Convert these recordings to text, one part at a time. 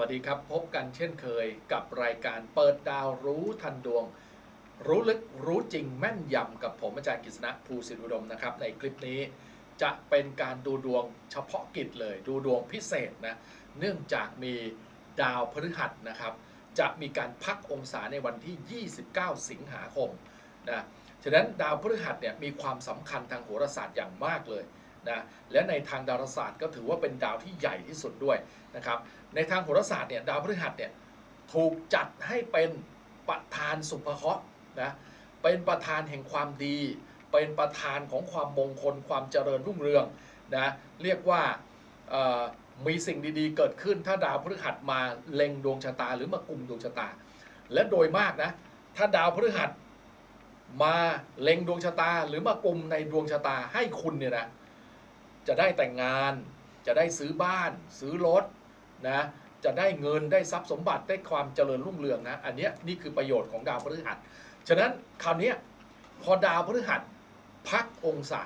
วัสดีครับ พบกันเช่นเคยกับรายการเปิดดาวรู้ทันดวง รู้ลึกรู้จริงแม่นยำกับผมอาจารย์กฤษณะภูสิทธิอุดมนะครับ ในคลิปนี้จะเป็นการดูดวงเฉพาะกิจเลย ดูดวงพิเศษนะ เนื่องจากมีดาวพฤหัสนะครับ จะมีการพักองศาในวันที่ 29 สิงหาคมนะฉะนั้นดาวพฤหัสเนี่ยมีความสำคัญทางโหราศาสตร์อย่างมากเลย นะและในทางดาราศาสตร์ก็ถือว่าเป็นดาวที่ใหญ่ที่สุดด้วยนะครับในทางโหราศาสตร์เนี่ยดาวพฤหัสเนี่ยถูกจัดให้เป็นประธานสุภเคราะห์นะเป็นประธานแห่งความดี เป็นประธานของความมงคลความเจริญรุ่งเรืองนะเรียกว่ามีสิ่งดีๆ เกิดขึ้นถ้าดาวพฤหัสมาเล็งดวงชะตา หรือมากลุ่มดวงชะตา และโดยมากนะถ้าดาวพฤหัสมาเล็งดวงชะตา หรือมากลุ่มในดวงชะตาให้คุณเนี่ยนะ จะได้แต่งงาน จะได้ซื้อบ้าน ซื้อรถนะจะได้เงินได้ทรัพย์สมบัติได้ความเจริญรุ่งเรืองนะอันเนี้ยนี่คือประโยชน์ของดาวพฤหัสฉะนั้นคราวนี้พอดาวพฤหัสพักองศา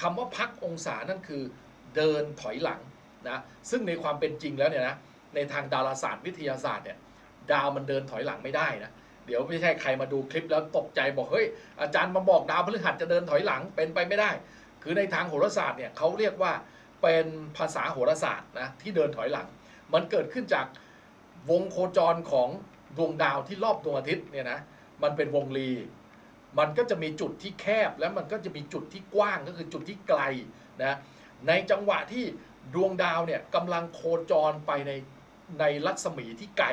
คำว่าพักองศานั่นคือเดินถอยหลังนะซึ่งในความเป็นจริงแล้วเนี่ยนะในทางดาราศาสตร์วิทยาศาสตร์เนี่ยดาวมันเดินถอยหลังไม่ได้นะเดี๋ยวไม่ใช่ใครมาดูคลิปแล้วตกใจบอกเฮ้ยอาจารย์มาบอกดาวพฤหัสจะเดินถอยหลังเป็นไปไม่ได้ คือในทางโหราศาสตร์เนี่ยเขาเรียกว่าเป็นภาษาโหราศาสตร์นะที่เดินถอยหลัง มันเกิดขึ้นจากวงโคจรของดวงดาวที่รอบดวงอาทิตย์เนี่ยนะมันเป็นวงรี มันก็จะมีจุดที่แคบแล้วมันก็จะมีจุดที่กว้างก็คือจุดที่ไกลนะในจังหวะที่ดวงดาวเนี่ยกำลังโคจรไปในในรัศมีที่ไกล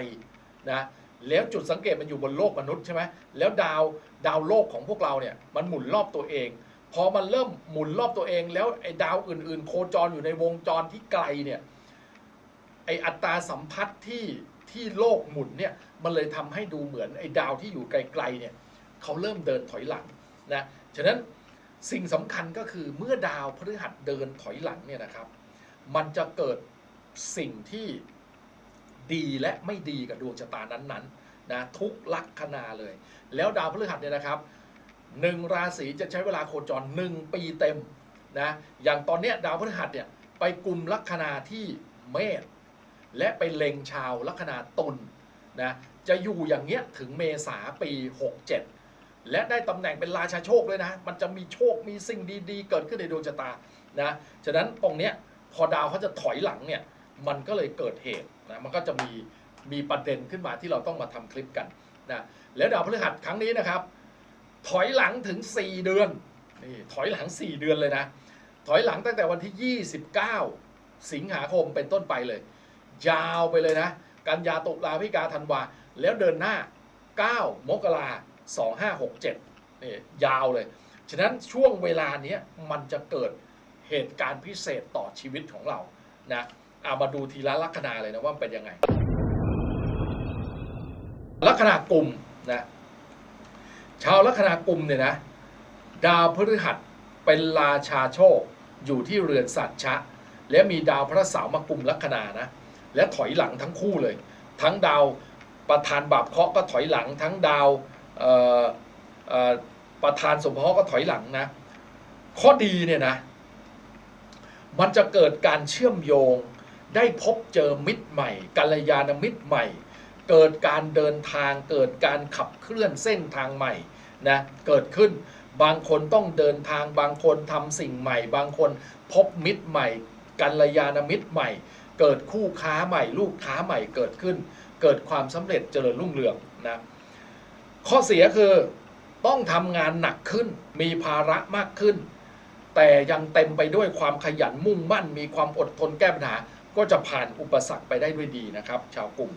นะแล้วจุดสังเกตมันอยู่บนโลกมนุษย์ใช่ไหมแล้วดาวดาวโลกของพวกเราเนี่ยมันหมุนรอบตัวเอง พอมันเริ่มหมุนรอบตัวเอง แล้วไอ้ดาวอื่น ๆ โคจรอยู่ในวงจรที่ไกลเนี่ยไออัตราสัมพัทธ์ที่ที่โลกหมุนเนี่ยมันเลยทำให้ดูเหมือนไอ้ดาวที่อยู่ไกลๆเนี่ยเขาเริ่มเดินถอยหลังนะฉะนั้นสิ่งสำคัญก็คือเมื่อดาวพฤหัสเดินถอยหลังเนี่ยนะครับ มันจะเกิดสิ่งที่ดีและไม่ดีกับดวงชะตานั้นๆนะทุกลัคนาเลย แล้วดาวพฤหัสเนี่ยนะครับ หนึ่งราศีจะใช้เวลาโคจรหนึ่งปีเต็มนะอย่างตอนนี้ดาวพฤหัสเนี่ยไปกลุ่มลัคนาที่เมษและไปเล็งชาวลัคนาตุลนะจะอยู่อย่างเงี้ยถึงเมษาปี 67 และได้ตำแหน่งเป็นราชาโชคด้วยนะ มันจะมีโชคมีสิ่งดีๆ เกิดขึ้นในดวงชะตานะฉะนั้นตรงเนี้ยพอดาวเขาจะถอยหลังเนี่ยมันก็เลยเกิดเหตุนะมันก็จะมีมีประเด็นขึ้นมาที่เราต้องมาทำคลิปกันนะแล้วดาวพฤหัสครั้งนี้นะครับ ถอยหลังถึง 4 เดือนนี่ถอยหลัง 4 เดือนเลยนะ ถอยหลังตั้งแต่วันที่ 29 สิงหาคมเป็นต้นไปเลย ยาวไปเลยนะ กันยาตุลาพิกาธันวา แล้วเดินหน้า 9 มกรา2567นี่ยาวเลย ฉะนั้นช่วงเวลานี้มันจะเกิดเหตุการณ์พิเศษต่อชีวิตของเรานะเอามาดูทีละลัคนาเลยนะว่าเป็นยังไง ลัคนากลุ่มนะ ชาวลัคนากุมเนี่ยนะดาวพฤหัสเป็นราชาโชค อยู่ที่เรือนสัตชะ และมีดาวพระเสาร์มากุมลัคนานะ และถอยหลังทั้งคู่เลย ทั้งดาวประธานบาปเคาะก็ถอยหลัง ทั้งดาวประธานสมภเคาะก็ถอยหลังนะ ข้อดีเนี่ยนะ มันจะเกิดการเชื่อมโยงได้พบเจอมิตรใหม่กัลยาณมิตรใหม่ เกิดการเดินทางเกิดการขับเคลื่อนเส้นทางใหม่นะเกิดขึ้นบางคนต้องเดินทางบางคนทำสิ่งใหม่ บางคนพบมิตรใหม่ กัลยาณมิตรใหม่ เกิดคู่ค้าใหม่ ลูกค้าใหม่เกิดขึ้น เกิดความสำเร็จเจริญรุ่งเรืองนะข้อเสียคือต้องทำงานหนักขึ้น มีภาระมากขึ้น แต่ยังเต็มไปด้วยความขยันมุ่งมั่น มีความอดทนแก้ปัญหา ก็จะผ่านอุปสรรคไปได้ด้วยดีนะครับ ชาวกลุ่ม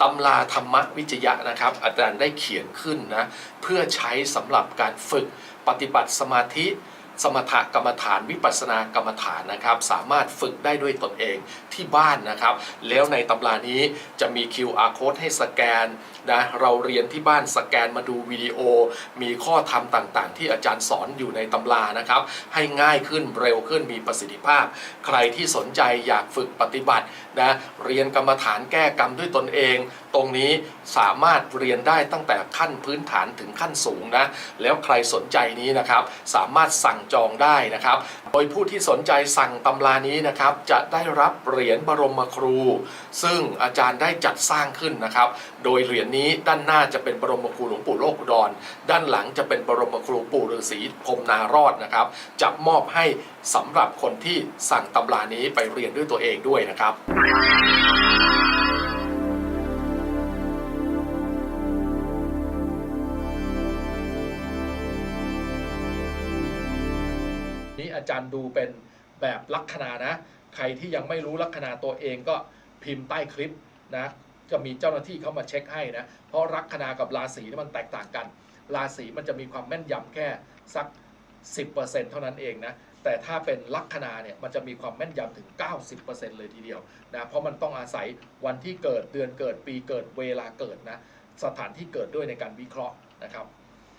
ตำราธรรมวิจยะนะครับ อาจารย์ได้เขียนขึ้นนะเพื่อใช้สำหรับการฝึกปฏิบัติสมาธิ สมถกรรมฐานวิปัสสนากรรมฐานนะครับ สามารถฝึกได้ด้วยตนเองที่บ้านนะครับ แล้วในตำรานี้จะมี QR code ให้สแกนนะเราเรียนที่บ้านสแกนมาดูวิดีโอ มีข้อธรรมต่างๆ ที่อาจารย์สอนอยู่ในตำรานะครับ ให้ง่ายขึ้นเร็วขึ้นมีประสิทธิภาพ ใครที่สนใจอยากฝึกปฏิบัตินะเรียนกรรมฐานแก้กรรมด้วยตนเองตรงนี้สามารถเรียนได้ตั้งแต่ขั้นพื้นฐานถึงขั้นสูงนะ แล้วใครสนใจนี้นะครับ สามารถสั่งจองได้นะครับ โดยผู้ที่สนใจสั่งตำรานี้นะครับ จะได้รับเหรียญบรมครู ซึ่งอาจารย์ได้จัดสร้างขึ้นนะครับ โดยเหรียญนี้ด้านหน้าจะเป็นบรมครูหลวงปู่โลกดอุดรด้านหลังจะเป็นบรมครูปู่ฤาษีพรมนารอดนะครับ จะมอบให้สำหรับคนที่สั่งตำรานี้ไปเรียนด้วยตัวเองด้วยนะครับ นี่อาจารย์ดูเป็นแบบลัคนานะ ใครที่ยังไม่รู้ลัคนาตัวเองก็พิมพ์ใต้คลิปนะจะมีเจ้าหน้าที่เข้ามาเช็คให้นะ เพราะลัคนากับราศีนี่มันแตกต่างกัน ราศีมันจะมีความแม่นยำแค่สัก 10%เท่านั้นเองนะ แต่ถ้าเป็นลัคนาเนี่ยมันจะมีความแม่นยำถึง 90%เลยทีเดียวนะ เพราะมันต้องอาศัยวันที่เกิดเดือนเกิดปีเกิดเวลาเกิดนะ สถานที่เกิดด้วยในการวิเคราะห์นะครับ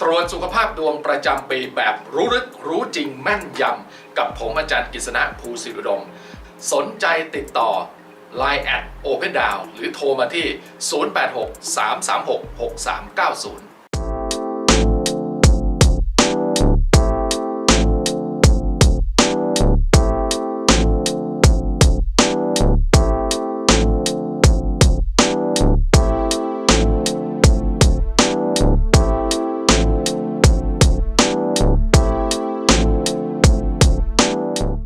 ตรวจสุขภาพดวงประจำปีแบบรู้ลึกรู้จริงแม่นยำกับผมอาจารย์กฤษณะภูสิรุดม สนใจติดต่อ Line at Open Down หรือโทรมาที่ 086 336 6390